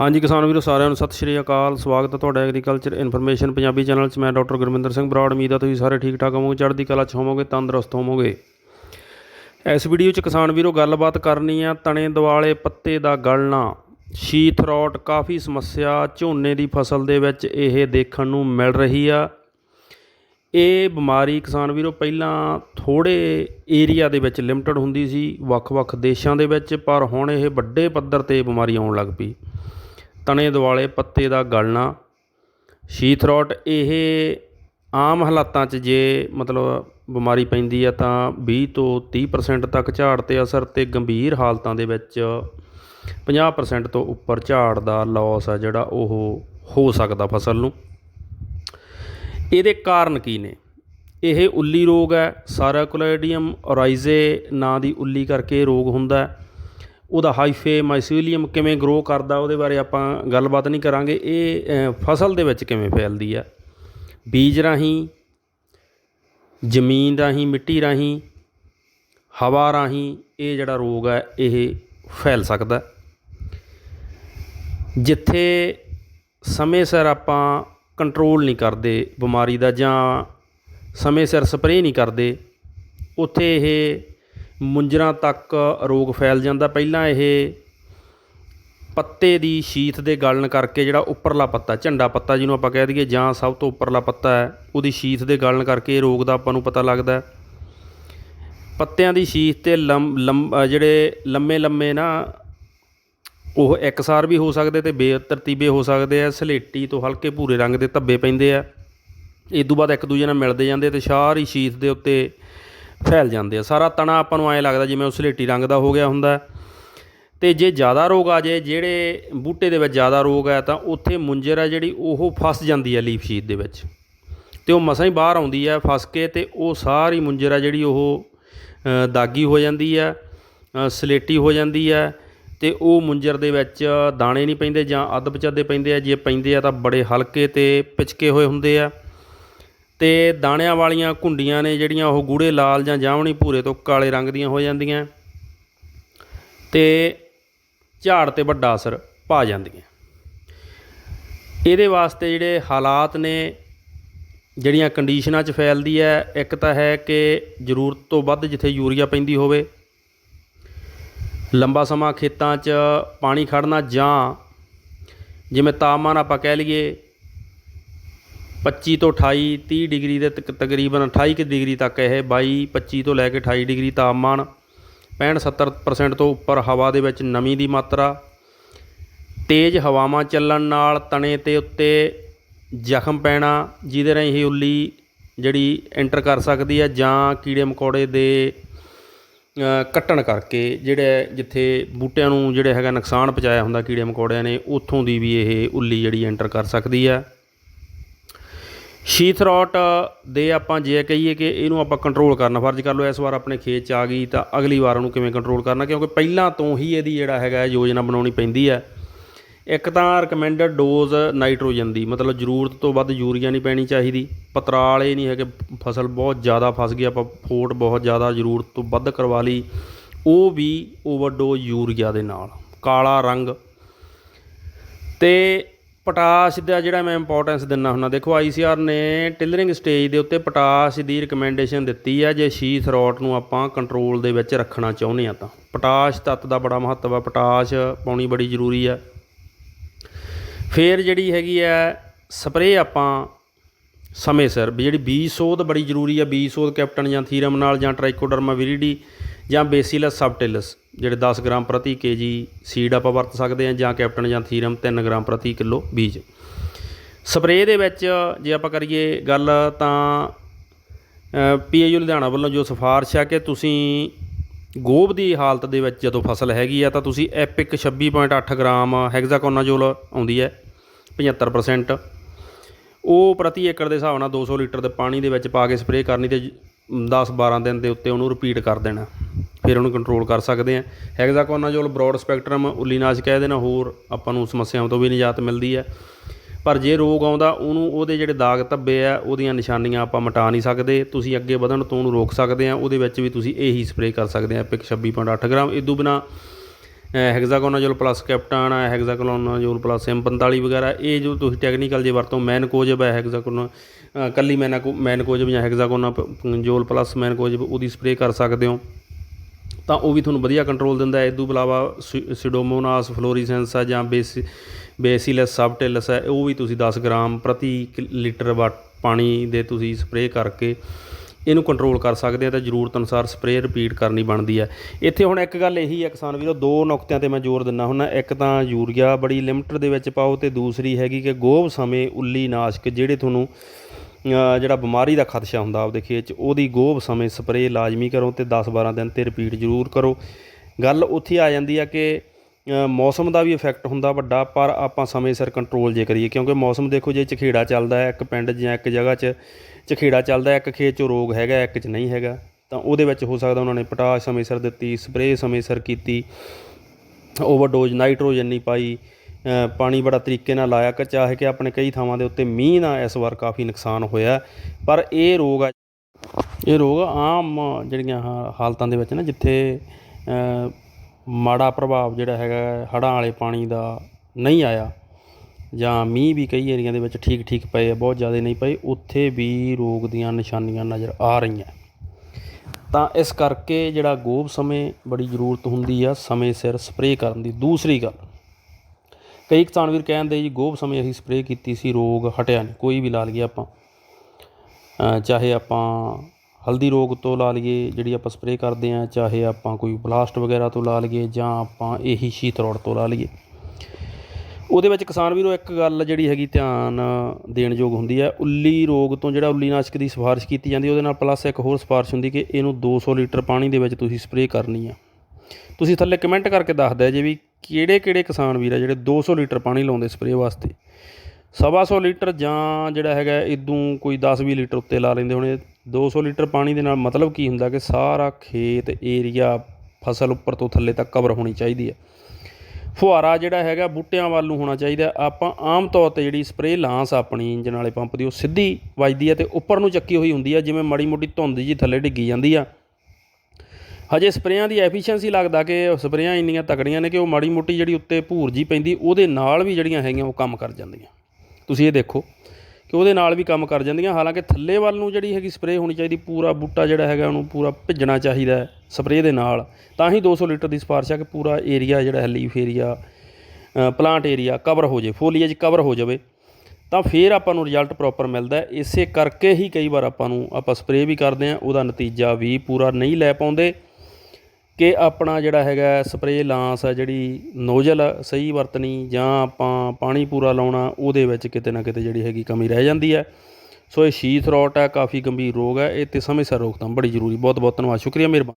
ਹਾਂਜੀ ਕਿਸਾਨ ਵੀਰੋ, ਸਾਰਿਆਂ ਨੂੰ ਸਤਿ ਸ਼੍ਰੀ ਅਕਾਲ। ਸਵਾਗਤ ਹੈ ਤੁਹਾਡਾ ਐਗਰੀਕਲਚਰ ਇਨਫੋਰਮੇਸ਼ਨ ਪੰਜਾਬੀ ਚੈਨਲ 'ਚ। ਮੈਂ ਡਾਕਟਰ ਗੁਰਮਿੰਦਰ ਸਿੰਘ ਬਰਾੜ, ਉਮੀਦ ਆ ਤੁਸੀਂ ਸਾਰੇ ਠੀਕ ਠਾਕ ਹੋਵੋਗੇ, ਚੜ੍ਹਦੀ ਕਲਾ 'ਚ ਹੋਵੋਗੇ, ਤੰਦਰੁਸਤ ਹੋਵੋਗੇ। ਇਸ ਵੀਡੀਓ 'ਚ ਕਿਸਾਨ ਵੀਰੋ ਗੱਲਬਾਤ ਕਰਨੀ ਆ ਤਣੇ ਦਿਵਾਲੇ ਪੱਤੇ ਦਾ ਗਲਣਾ। ਸ਼ੀਥ ਰੋਟ ਕਾਫੀ ਸਮੱਸਿਆ, ਝੋਨੇ ਦੀ ਫਸਲ ਦੇ ਵਿੱਚ ਇਹ ਦੇਖਣ ਨੂੰ ਮਿਲ ਰਹੀ ਆ। ਇਹ ਬਿਮਾਰੀ ਕਿਸਾਨ ਵੀਰੋ ਪਹਿਲਾਂ ਥੋੜੇ ਏਰੀਆ ਦੇ ਵਿੱਚ ਲਿਮਟਿਡ ਹੁੰਦੀ ਸੀ, ਵੱਖ-ਵੱਖ ਦੇਸ਼ਾਂ ਦੇ ਵਿੱਚ, ਪਰ ਹੁਣ ਇਹ ਵੱਡੇ ਪੱਧਰ ਤੇ ਬਿਮਾਰੀ ਆਉਣ ਲੱਗ ਪਈ। ਤਣੇ ਦੁਆਲੇ ਪੱਤੇ ਦਾ ਗਲਣਾ। ਸ਼ੀਥਰੋਟ ਇਹ ਆਮ ਹਾਲਾਤਾਂ 'ਚ ਜੇ ਮਤਲਬ ਬਿਮਾਰੀ ਪੈਂਦੀ ਆ ਤਾਂ 20 ਤੋਂ 30% ਤੱਕ ਝਾੜ ਤੇ ਅਸਰ ਤੇ ਗੰਭੀਰ ਹਾਲਤਾਂ ਦੇ ਵਿੱਚ 50% ਤੋਂ ਉੱਪਰ ਝਾੜ ਦਾ ਲਾਸ ਆ ਜਿਹੜਾ ਉਹ ਹੋ ਸਕਦਾ ਫਸਲ ਨੂੰ। ਇਹਦੇ ਕਾਰਨ ਕੀ ਨੇ? ਇਹ ਉੱਲੀ ਰੋਗ ਹੈ। ਸਾਰਾਕੁਲੋਇਡੀਅਮ ਔਰਾਈਜ਼ੇ ਨਾਂ ਦੀ ਉੱਲੀ ਕਰਕੇ ਇਹ ਰੋਗ ਹੁੰਦਾ ਹੈ। ਉਹਦਾ ਹਾਈਫੇ ਮਾਈਸੀਲੀਅਮ ਕਿਵੇਂ ਗਰੋ ਕਰਦਾ, ਉਹਦੇ ਬਾਰੇ ਆਪਾਂ ਗੱਲਬਾਤ ਨਹੀਂ ਕਰਾਂਗੇ। ਇਹ ਫਸਲ ਦੇ ਵਿੱਚ ਕਿਵੇਂ ਫੈਲਦੀ ਆ? ਬੀਜ ਰਾਹੀਂ, ਜ਼ਮੀਨ ਰਾਹੀਂ, ਮਿੱਟੀ ਰਾਹੀਂ, ਹਵਾ ਰਾਹੀਂ ਇਹ ਜਿਹੜਾ ਰੋਗ ਹੈ ਇਹ ਫੈਲ ਸਕਦਾ। ਜਿੱਥੇ ਸਮੇਂ ਸਿਰ ਆਪਾਂ ਕੰਟਰੋਲ ਨਹੀਂ ਕਰਦੇ ਬਿਮਾਰੀ ਦਾ ਜਾਂ ਸਮੇਂ ਸਿਰ ਸਪਰੇਅ ਨਹੀਂ ਕਰਦੇ, ਉੱਥੇ ਇਹ ਮੁੰਜਰਾਂ ਤੱਕ ਰੋਗ ਫੈਲ ਜਾਂਦਾ। ਪਹਿਲਾਂ ਇਹ ਪੱਤੇ ਦੀ ਸ਼ੀਥ ਦੇ ਗਲਣ ਕਰਕੇ ਜਿਹੜਾ ਉੱਪਰਲਾ ਪੱਤਾ, ਝੰਡਾ ਪੱਤਾ ਜਿਹਨੂੰ ਆਪਾਂ ਕਹਿ ਦਈਏ, ਜਾਂ ਸਭ ਤੋਂ ਉੱਪਰਲਾ ਪੱਤਾ ਹੈ, ਉਹਦੀ ਸ਼ੀਥ ਦੇ ਗਲਣ ਕਰਕੇ ਇਹ ਰੋਗ ਦਾ ਆਪਾਂ ਨੂੰ ਪਤਾ ਲੱਗਦਾ ਪੱਤਿਆਂ ਦੀ ਸ਼ੀਥ ਤੇ ਲੰਮ ਲੰਮ ਜਿਹੜੇ ਲੰਮੇ ਲੰਮੇ ਨਾ, ਉਹ ਇੱਕਸਾਰ ਵੀ ਹੋ ਸਕਦੇ ਤੇ ਬੇਤਰਤੀਬੇ ਹੋ ਸਕਦੇ ਆ, ਸਲੇਟੀ ਤੋਂ ਹਲਕੇ ਭੂਰੇ ਰੰਗ ਦੇ ਧੱਬੇ ਪੈਂਦੇ ਆ। ਇਸ ਤੋਂ ਬਾਅਦ ਇੱਕ ਦੂਜੇ ਨਾਲ ਮਿਲਦੇ ਜਾਂਦੇ ਤੇ ਸਾਰੀ ਸ਼ੀਥ ਦੇ ਉੱਤੇ ਫੈਲ ਜਾਂਦੇ ਆ। ਸਾਰਾ ਤਣਾ ਆਪਾਂ ਨੂੰ ਐਂ ਲੱਗਦਾ ਜਿਵੇਂ ਉਹ ਸਲੇਟੀ ਰੰਗ ਦਾ ਹੋ ਗਿਆ ਹੁੰਦਾ ਤੇ ਜੇ ਜ਼ਿਆਦਾ ਰੋਗ ਆ ਜੇ ਜਿਹੜੇ ਬੂਟੇ ਦੇ ਵਿੱਚ ਜ਼ਿਆਦਾ ਰੋਗ ਹੈ ਤਾਂ ਉੱਥੇ ਮੁੰਜਰ ਆ ਜਿਹੜੀ ਉਹ ਫਸ ਜਾਂਦੀ ਹੈ ਲੀਫ ਸ਼ੀਥ ਦੇ ਵਿੱਚ। ਤੇ ਉਹ ਮਸਾਂ ਹੀ ਬਾਹਰ ਆਉਂਦੀ ਹੈ ਫਸ ਕੇ ਤੇ ਉਹ ਸਾਰੀ ਮੁੰਜਰ ਆ ਜਿਹੜੀ ਉਹ ਦਾਗੀ ਹੋ ਜਾਂਦੀ ਹੈ ਸਲੇਟੀ ਹੋ ਜਾਂਦੀ ਹੈ ਤੇ ਉਹ ਮੁੰਜਰ ਦੇ ਵਿੱਚ ਦਾਣੇ ਨਹੀਂ ਪੈਂਦੇ ਜਾਂ ਅੱਧ ਪਚਾਦੇ ਪੈਂਦੇ ਆ। ਜੇ ਪੈਂਦੇ ਆ ਤਾਂ ਬੜੇ ਹਲਕੇ ਤੇ ਪਿਚਕੇ ਹੋਏ ਹੁੰਦੇ ਆ। ਤੇ ਦਾਣਿਆਂ ਵਾਲੀਆਂ ਘੁੰਡੀਆਂ ਨੇ ਜਿਹੜੀਆਂ ਉਹ ਗੂੜੇ ਲਾਲ ਜਾਂ ਜਾਮਣੀ ਭੂਰੇ ਤੋਂ ਕਾਲੇ ਰੰਗ ਦੀਆਂ ਹੋ ਜਾਂਦੀਆਂ ਤੇ ਝਾੜ ਤੇ ਵੱਡਾ ਅਸਰ ਪਾ ਜਾਂਦੀਆਂ। ਇਹਦੇ ਵਾਸਤੇ ਜਿਹੜੇ ਹਾਲਾਤ ਨੇ, ਜਿਹੜੀਆਂ ਕੰਡੀਸ਼ਨਾਂ 'ਚ ਫੈਲਦੀ ਹੈ, ਇੱਕ ਤਾਂ ਹੈ ਕਿ ਜ਼ਰੂਰਤ ਤੋਂ ਵੱਧ ਜਿੱਥੇ ਯੂਰੀਆ ਪੈਂਦੀ ਹੋਵੇ, ਲੰਬਾ ਸਮਾਂ ਖੇਤਾਂ 'ਚ ਪਾਣੀ ਖੜਨਾ ਜਾਂ ਜਿਵੇਂ ਤਾਪਮਾਨ ਆਪਾਂ ਕਹਿ ਲਈਏ 25 ਤੋਂ 28 30 ਡਿਗਰੀ ਦੇ ਤਕ- ਤਕਰੀਬਨ 28 ਕੁ ਡਿਗਰੀ ਤੱਕ ਇਹ 22 25 ਤੋਂ ਲੈ ਕੇ 28 ਡਿਗਰੀ ਤਾਪਮਾਨ 65 70% ਤੋਂ ਉੱਪਰ ਹਵਾ ਦੇ ਵਿੱਚ ਨਮੀ ਦੀ ਮਾਤਰਾ, ਤੇਜ਼ ਹਵਾਵਾਂ ਚੱਲਣ ਨਾਲ ਤਣੇ ਤੇ ਉੱਤੇ ਜ਼ਖਮ ਪੈਣਾ, ਜਿਹਦੇ ਰਾਹੀਂ ਇਹ ਉੱਲੀ ਜਿਹੜੀ ਐਂਟਰ ਕਰ ਸਕਦੀ ਹੈ ਜਾਂ ਕੀੜੇ ਮਕੌੜੇ ਦੇ ਕੱਟਣ ਕਰਕੇ, ਜਿਹੜੇ ਜਿੱਥੇ ਬੂਟਿਆਂ ਨੂੰ ਜਿਹੜੇ ਹੈਗਾ ਨੁਕਸਾਨ ਪਹੁੰਚਾਇਆ ਹੁੰਦਾ ਕੀੜੇ ਮਕੌੜਿਆਂ ਨੇ, ਉੱਥੋਂ ਦੀ ਵੀ ਇਹ ਉੱਲੀ ਜਿਹੜੀ ਐਂਟਰ ਕਰ ਸਕਦੀ ਹੈ। ਸ਼ੀਥ ਰੋਟ ਦੇ ਆਪਾਂ ਜੇ ਕਹੀਏ ਕਿ ਇਹਨੂੰ ਆਪਾਂ ਕੰਟਰੋਲ ਕਰਨਾ, ਫਰਜ਼ ਕਰ ਲਓ ਇਸ ਵਾਰ ਆਪਣੇ ਖੇਤ 'ਚ ਆ ਗਈ ਤਾਂ ਅਗਲੀ ਵਾਰ ਉਹਨੂੰ ਕਿਵੇਂ ਕੰਟਰੋਲ ਕਰਨਾ, ਕਿਉਂਕਿ ਪਹਿਲਾਂ ਤੋਂ ਹੀ ਇਹਦੀ ਜਿਹੜਾ ਹੈਗਾ ਯੋਜਨਾ ਬਣਾਉਣੀ ਪੈਂਦੀ ਹੈ। ਇੱਕ ਤਾਂ ਰეკਮੈਂਡਡ ਡੋਜ਼ ਨਾਈਟ੍ਰੋਜਨ ਦੀ, ਮਤਲਬ ਜ਼ਰੂਰਤ ਤੋਂ ਵੱਧ ਯੂਰੀਆ ਨਹੀਂ ਪੈਣੀ ਚਾਹੀਦੀ, ਪਤਰਾਲ ਇਹ ਨਹੀਂ ਹੈ ਕਿ ਫਸਲ ਬਹੁਤ ਜ਼ਿਆਦਾ ਫਸ ਗਈ, ਆਪਾਂ ਫੋਟ ਬਹੁਤ ਜ਼ਿਆਦਾ ਜ਼ਰੂਰਤ ਤੋਂ ਵੱਧ ਕਰਵਾ ਲਈ, ਉਹ ਵੀ ਓਵਰਡੋਜ਼ ਯੂਰੀਆ ਦੇ ਨਾਲ, ਕਾਲਾ ਰੰਗ। ਤੇ ਪੋਟਾਸ਼ ਦਾ ਜਿਹੜਾ ਮੈਂ ਇੰਪੋਰਟੈਂਸ ਦਿੰਦਾ ਹੁੰਦਾ ਦੇਖੋ ਆਈਸੀਆਰ ਨੇ ਟਿਲਰਿੰਗ ਸਟੇਜ ਦੇ ਉੱਤੇ ਪੋਟਾਸ਼ ਦੀ ਰਿਕਮੈਂਡੇਸ਼ਨ ਦਿੱਤੀ ਹੈ ਜੇ ਸ਼ੀ ਥਰੋਟ ਨੂੰ ਆਪਾਂ ਕੰਟਰੋਲ ਦੇ ਵਿੱਚ ਰੱਖਣਾ ਚਾਹੁੰਦੇ ਆ ਤਾਂ। ਪੋਟਾਸ਼ ਤੱਤ ਦਾ ਬੜਾ ਮਹੱਤਵ ਹੈ ਪੋਟਾਸ਼ ਪਾਉਣੀ ਬੜੀ ਜ਼ਰੂਰੀ ਹੈ ਫਿਰ ਜਿਹੜੀ ਹੈਗੀ ਹੈ ਸਪਰੇਅ ਆਪਾਂ ਸਮੇਂ ਸਿਰ, ਵੀ ਜਿਹੜੀ ਬੀਜ ਸੋਧ ਬੜੀ ਜ਼ਰੂਰੀ ਹੈ ਬੀ ਸੋਧ ਕੈਪਟਨ ਜਾਂ ਥੀਰਮ ਨਾਲ ਜਾਂ ਟ੍ਰਾਈਕੋਡਰਮਾ ਵਿਰਿਡੀ ਜਾਂ ਬੇਸਿਲਸ ਸਬਟਿਲਸ, ਜਿਹੜੇ 10 ਗ੍ਰਾਮ ਪ੍ਰਤੀ ਕੇਜੀ ਸੀਡ ਆਪਾਂ ਵਰਤ ਸਕਦੇ ਹਾਂ ਜਾਂ ਕੈਪਟਨ ਜਾਂ ਥੀਰਮ 3 ਗ੍ਰਾਮ ਪ੍ਰਤੀ ਕਿਲੋ ਬੀਜ। ਸਪਰੇਅ ਦੇ ਵਿੱਚ ਜੇ ਆਪਾਂ ਕਰੀਏ ਗੱਲ ਤਾਂ ਪੀਏਯੂ ਲੁਧਿਆਣਾ ਵੱਲੋਂ ਜੋ ਸਿਫਾਰਿਸ਼ ਹੈ ਕਿ ਤੁਸੀਂ ਗੋਭ ਦੀ ਹਾਲਤ ਦੇ ਵਿੱਚ ਜਦੋਂ ਫਸਲ ਹੈਗੀ ਆ ਤਾਂ ਤੁਸੀਂ ਐਪਿਕ 26.8 ਗ੍ਰਾਮ ਹੈਗਜ਼ਾਕੋਨਾਜੋਲ ਆਉਂਦੀ ਹੈ 75% ਉਹ ਪ੍ਰਤੀ ਏਕੜ ਦੇ ਹਿਸਾਬ ਨਾਲ 200 ਲੀਟਰ ਦੇ ਪਾਣੀ ਦੇ ਵਿੱਚ ਪਾ ਕੇ ਸਪਰੇਅ ਕਰਨੀ ਤੇ 10-12 ਦਿਨ ਦੇ ਉੱਤੇ ਉਹਨੂੰ ਰਿਪੀਟ ਕਰ ਦੇਣਾ। ਫਿਰ ਉਹਨੂੰ ਕੰਟਰੋਲ ਕਰ ਸਕਦੇ ਆ ਹੈਗਜ਼ਾਕੋਨਾਜੋਲ ਬ੍ਰੌਡ ਸਪੈਕਟਰਮ ਉੱਲੀਨਾਸ਼ਕ ਹੈ ਇਹਦੇ ਨਾਲ ਹੋਰ ਆਪਾਂ ਨੂੰ ਸਮੱਸਿਆਵਾਂ ਤੋਂ ਵੀ ਨਿਜਾਤ ਮਿਲਦੀ ਹੈ। ਪਰ ਜੇ ਰੋਗ ਆਉਂਦਾ ਉਹਨੂੰ ਉਹਦੇ ਜਿਹੜੇ ਦਾਗ ਧੱਬੇ ਆ ਉਹਦੀਆਂ ਨਿਸ਼ਾਨੀਆਂ ਆਪਾਂ ਮਿਟਾ ਨਹੀਂ ਸਕਦੇ। ਤੁਸੀਂ ਅੱਗੇ ਵਧਣ ਤੋਂ ਉਹਨੂੰ ਰੋਕ ਸਕਦੇ ਆ ਉਹਦੇ ਵਿੱਚ ਵੀ ਤੁਸੀਂ ਇਹੀ ਸਪਰੇਅ ਕਰ ਸਕਦੇ ਆ ਐਪਿਕ 26.8 ਗ੍ਰਾਮ। ਇਦੋਂ ਬਿਨਾ ਹੈਗਜ਼ਾਗੋਨਾਜੋਲ ਪਲੱਸ ਕੈਪਟਨ ਹੈ ਹੈਗਜ਼ਾਗੋਨਾਜੋਲ ਪਲੱਸ M45 ਵਗੈਰਾ ਇਹ ਜੋ ਤੁਸੀਂ ਟੈਕਨੀਕਲ ਜੇ ਵਰਤੋਂ ਮੈਨਕੋਜਬ ਹੈ ਹੈਗਜ਼ਾਗੋਨਾ ਅ, ਕੱਲੀ ਮੈਨਕੋ ਮੈਨਕੋਜਬ ਜਾਂ ਹੈਗਜ਼ਾਗੋਨਾਜੋਲ ਪਲੱਸ ਮੈਨਕੋਜਬ ਉਹਦੀ ਸਪਰੇਅ ਕਰ ਸਕਦੇ ਹੋ। ਤਾਂ ਉਹ ਵੀ ਤੁਹਾਨੂੰ ਵਧੀਆ ਕੰਟਰੋਲ ਦਿੰਦਾ ਹੈ। ਇਹ ਤੋਂ ਇਲਾਵਾ ਸਿ- ਸਿਡੋਮੋਨਾਸ ਫਲੋਰੀਸੈਂਸ ਹੈ ਜਾਂ ਬੇਸੀ, ਬੇਸੀਲਸ ਸਬਟਿਲਸ ਹੈ ਉਹ ਵੀ ਤੁਸੀਂ 10 ਗ੍ਰਾਮ ਪ੍ਰਤੀ ਕਿ- ਲੀਟਰ ਵਾ, ਪਾਣੀ ਦੇ ਤੁਸੀਂ ਸਪਰੇਅ ਕਰਕੇ ਇਹਨੂੰ ਕੰਟਰੋਲ ਕਰ ਸਕਦੇ ਆ ਤਾਂ ਜ਼ਰੂਰਤ ਅਨੁਸਾਰ ਸਪਰੇਅ ਰਿਪੀਟ ਕਰਨੀ ਬਣਦੀ ਹੈ ਇੱਥੇ ਹੁਣ ਇੱਕ ਗੱਲ ਇਹੀ ਹੈ ਕਿਸਾਨ ਵੀਰੋ, ਦੋ ਨੁਕਤਿਆਂ ਤੇ ਮੈਂ ਜ਼ੋਰ ਦਿੰਦਾ ਹੁੰਦਾ ਇੱਕ ਤਾਂ ਯੂਰੀਆ ਬੜੀ ਲਿਮਟਡ ਦੇ ਵਿੱਚ ਪਾਓ ਤੇ ਦੂਸਰੀ ਹੈਗੀ ਕਿ ਗੋਭ ਸਮੇਂ ਉੱਲੀ ਨਾਸ਼ਕ, ਜਿਹੜੇ ਤੁਹਾਨੂੰ ਜਿਹੜਾ ਬਿਮਾਰੀ ਦਾ ਖਦਸ਼ਾ ਹੁੰਦਾ ਆਪਦੇ ਖੇਤ 'ਚ, ਉਹਦੀ ਗੋਭ ਸਮੇਂ ਸਪਰੇਅ ਲਾਜ਼ਮੀ ਕਰੋ ਤੇ 10-12 ਦਿਨ ਤੇ ਰਿਪੀਟ ਜ਼ਰੂਰ ਕਰੋ। ਗੱਲ ਉੱਥੇ ਆ ਜਾਂਦੀ ਆ ਕਿ ਮੌਸਮ ਦਾ ਵੀ ਇਫੈਕਟ ਹੁੰਦਾ ਵੱਡਾ, ਪਰ ਆਪਾਂ ਸਮੇਂ ਸਿਰ ਕੰਟਰੋਲ ਜੇ ਕਰੀਏ, ਕਿਉਂਕਿ ਮੌਸਮ ਦੇਖੋ ਜੇ ਝਖੇੜਾ ਚੱਲਦਾ ਹੈ ਇੱਕ ਪਿੰਡ ਜਾਂ ਇੱਕ ਜਗ੍ਹਾ 'ਚ, ਚਖੇੜਾ ਚੱਲਦਾ ਇੱਕ ਖੇਤ 'ਚ ਰੋਗ ਹੈਗਾ, ਇੱਕ 'ਚ ਨਹੀਂ ਹੈਗਾ, ਤਾਂ ਉਹਦੇ ਵਿੱਚ ਹੋ ਸਕਦਾ ਉਹਨਾਂ ਨੇ ਪਟਾਸ਼ ਸਮੇਂ ਸਿਰ ਦਿੱਤੀ, ਸਪਰੇਅ ਸਮੇਂ ਸਿਰ ਕੀਤੀ, ਓਵਰਡੋਜ਼ ਨਾਈਟ੍ਰੋਜਨ ਨਹੀਂ ਪਾਈ ਪਾਣੀ ਬੜਾ ਤਰੀਕੇ ਨਾਲ ਲਾਇਆ ਕਿ ਚਾਹੇ ਕਿ ਆਪਣੇ ਕਈ ਥਾਵਾਂ ਦੇ ਉੱਤੇ ਮੀਂਹ ਨਾਲ ਇਸ ਵਾਰ ਕਾਫੀ ਨੁਕਸਾਨ ਹੋਇਆ ਪਰ ਇਹ ਰੋਗ ਆ ਇਹ ਰੋਗ ਆਮ ਜਿਹੜੀਆਂ ਹਾਲਤਾਂ ਦੇ ਵਿੱਚ ਨਾ, ਜਿੱਥੇ ਮਾੜਾ ਪ੍ਰਭਾਵ ਜਿਹੜਾ ਹੈਗਾ, ਹੜ੍ਹਾਂ ਵਾਲੇ ਪਾਣੀ ਦਾ ਨਹੀਂ ਆਇਆ, ਜਾਂ ਮੀਂਹ ਵੀ ਕਈ ਏਰੀਆ ਦੇ ਵਿੱਚ ਠੀਕ ਠੀਕ ਪਏ ਆ, ਬਹੁਤ ਜ਼ਿਆਦਾ ਨਹੀਂ ਪਏ, ਉੱਥੇ ਵੀ ਰੋਗ ਦੀਆਂ ਨਿਸ਼ਾਨੀਆਂ ਨਜ਼ਰ ਆ ਰਹੀਆਂ। ਤਾਂ ਇਸ ਕਰਕੇ ਜਿਹੜਾ ਗੋਭ ਸਮੇਂ ਬੜੀ ਜ਼ਰੂਰਤ ਹੁੰਦੀ ਆ, ਸਮੇਂ ਸਿਰ ਸਪਰੇਅ ਕਰਨ ਦੀ ਦੂਸਰੀ ਗੱਲ। ਕਈ ਕਿਸਾਨ ਵੀਰ ਕਹਿੰਦੇ ਜੀ, ਗੋਭ ਸਮੇਂ ਅਸੀਂ ਸਪਰੇਅ ਕੀਤੀ ਸੀ, ਰੋਗ ਹਟਿਆ ਨਹੀਂ, ਕੋਈ ਵੀ ਲਾ ਲਈਏ ਆਪਾਂ। ਚਾਹੇ ਆਪਾਂ ਹਲਦੀ ਰੋਗ ਤੋਂ ਲਾ ਲਈਏ, ਜਿਹੜੀ ਆਪਾਂ ਸਪਰੇਅ ਕਰਦੇ ਆ ਚਾਹੇ ਆਪਾਂ ਕੋਈ ਬਲਾਸਟ ਵਗੈਰਾ ਤੋਂ ਲਾ ਲਈਏ, ਜਾਂ ਆਪਾਂ ਇਹੀ ਸ਼ੀਤ ਰੋਡ ਤੋਂ ਲਾ ਲਈਏ। ਉਹਦੇ ਵਿੱਚ ਕਿਸਾਨ ਵੀਰੋ ਇੱਕ ਗੱਲ ਜਿਹੜੀ ਹੈਗੀ ਧਿਆਨ ਦੇਣ ਯੋਗ ਹੁੰਦੀ ਹੈ, ਉੱਲੀ ਰੋਗ ਤੋਂ ਜਿਹੜਾ ਉੱਲੀ ਨਾਸ਼ਕ ਦੀ ਸਿਫਾਰਿਸ਼ ਕੀਤੀ ਜਾਂਦੀ ਉਹਦੇ ਨਾਲ ਪਲੱਸ ਇੱਕ ਹੋਰ ਸਿਫਾਰਿਸ਼ ਹੁੰਦੀ ਕਿ ਇਹਨੂੰ 200 ਲੀਟਰ ਪਾਣੀ ਦੇ ਵਿੱਚ ਤੁਸੀਂ ਸਪਰੇਅ ਕਰਨੀ ਆ। ਤੁਸੀਂ ਥੱਲੇ ਕਮੈਂਟ ਕਰਕੇ ਦੱਸ ਦਿਓ ਜੇ ਵੀ ਕਿਹੜੇ ਕਿਹੜੇ ਕਿਸਾਨ ਵੀਰ ਆ ਜਿਹੜੇ 200 ਲੀਟਰ ਪਾਣੀ ਲਾਉਂਦੇ ਸਪਰੇਅ ਵਾਸਤੇ? ਸਵਾ ਸੌ ਲੀਟਰ ਜਾਂ ਜਿਹੜਾ ਹੈਗਾ ਇਦੋਂ ਕੋਈ 10-20 ਲੀਟਰ ਉੱਤੇ ਲਾ ਲੈਂਦੇ ਹੋਣੇ। 200 ਲੀਟਰ ਪਾਣੀ ਦੇ ਨਾਲ ਮਤਲਬ ਕੀ ਹੁੰਦਾ ਕਿ ਸਾਰਾ ਖੇਤ, ਏਰੀਆ, ਫਸਲ ਉੱਪਰ ਤੋਂ ਥੱਲੇ ਤੱਕ ਕਵਰ ਹੋਣੀ ਚਾਹੀਦੀ ਹੈ ਫੁਹਾਰਾ ਜਿਹੜਾ ਹੈਗਾ ਬੂਟਿਆਂ ਵੱਲ ਨੂੰ ਹੋਣਾ ਚਾਹੀਦਾ। ਆਪਾਂ ਆਮ ਤੌਰ ਤੇ ਜਿਹੜੀ ਸਪਰੇਅ ਲਾਂਸ ਆਪਣੀ ਇੰਜਨ ਵਾਲੇ ਪੰਪ ਦੀ ਉਹ ਸਿੱਧੀ ਵੱਜਦੀ ਹੈ ਤੇ ਉੱਪਰ ਨੂੰ ਚੱਕੀ ਹੋਈ ਹੁੰਦੀ ਹੈ ਜਿਵੇਂ ਮਾੜੀ ਮੋਟੀ ਧੁੰਦ ਜੀ ਥੱਲੇ ਡਿੱਗੀ ਜਾਂਦੀ ਆ। ਹਜੇ ਸਪਰੇਆਂ ਦੀ ਐਫੀਸ਼ੀਐਂਸੀ ਲੱਗਦਾ ਕਿ ਸਪਰੇਆਂ ਇੰਨੀਆਂ ਤਕੜੀਆਂ ਨੇ ਕਿ ਉਹ ਮਾੜੀ ਮੋਟੀ ਜਿਹੜੀ ਉੱਤੇ ਭੂਰ ਜੀ ਪੈਂਦੀ, ਉਹਦੇ ਨਾਲ ਵੀ ਜਿਹੜੀਆਂ ਹੈਗੀਆਂ, ਉਹ ਕੰਮ ਕਰ ਜਾਂਦੀਆਂ। ਤੁਸੀਂ ਇਹ ਦੇਖੋ ਕਿ ਉਹਦੇ ਨਾਲ ਵੀ ਕੰਮ ਕਰ ਜਾਂਦੀਆਂ। ਹਾਲਾਂਕਿ ਥੱਲੇ ਵੱਲ ਨੂੰ ਜਿਹੜੀ ਹੈਗੀ ਸਪਰੇਅ ਹੋਣੀ ਚਾਹੀਦੀ, ਪੂਰਾ ਬੂਟਾ ਜਿਹੜਾ ਹੈਗਾ, ਉਹਨੂੰ ਪੂਰਾ ਭਿੱਜਣਾ ਚਾਹੀਦਾ ਹੈ ਸਪਰੇਅ ਦੇ ਨਾਲ। ਤਾਂ ਹੀ 200 ਲੀਟਰ ਦੀ ਸਿਫਾਰਿਸ਼ ਹੈ ਕਿ ਪੂਰਾ ਏਰੀਆ ਜਿਹੜਾ ਹੈ leaf area plant area cover ਹੋ ਜੇ ਫੋਲੀਏਜ ਕਵਰ ਹੋ ਜਾਵੇ। ਤਾਂ ਫਿਰ ਆਪਾਂ ਨੂੰ ਰਿਜ਼ਲਟ ਪ੍ਰੋਪਰ ਮਿਲਦਾ ਹੈ। ਇਸੇ ਕਰਕੇ ਹੀ ਕਈ ਵਾਰ ਆਪਾਂ ਨੂੰ ਆਪਾਂ ਸਪਰੇਅ ਵੀ ਕਰਦੇ ਹਾਂ, ਉਹਦਾ ਨਤੀਜਾ ਵੀ ਪੂਰਾ ਨਹੀਂ ਲੈ ਪਾਉਂਦੇ। ਕਿ ਆਪਣਾ ਜਿਹੜਾ ਹੈਗਾ ਸਪਰੇਅ ਲਾਂਸ ਆ ਜਿਹੜੀ ਨੋਜ਼ਲ ਸਹੀ ਵਰਤਣੀ ਜਾਂ ਆਪਾਂ ਪਾਣੀ ਪੂਰਾ ਲਾਉਣਾ, ਉਹਦੇ ਵਿੱਚ ਕਿਤੇ ਨਾ ਕਿਤੇ ਜਿਹੜੀ ਹੈਗੀ ਕਮੀ ਰਹਿ ਜਾਂਦੀ ਹੈ ਸੋ ਇਹ ਸ਼ੀ ਥਰੋਟ ਹੈ ਕਾਫੀ ਗੰਭੀਰ ਰੋਗ ਹੈ ਇਹ ਤੇ ਸਮੇਂ ਸਿਰ ਰੋਕਥਾਮ ਬੜੀ ਜ਼ਰੂਰੀ। ਬਹੁਤ ਬਹੁਤ ਧੰਨਵਾਦ। ਸ਼ੁਕਰੀਆ, ਮਿਹਰਬਾਨ।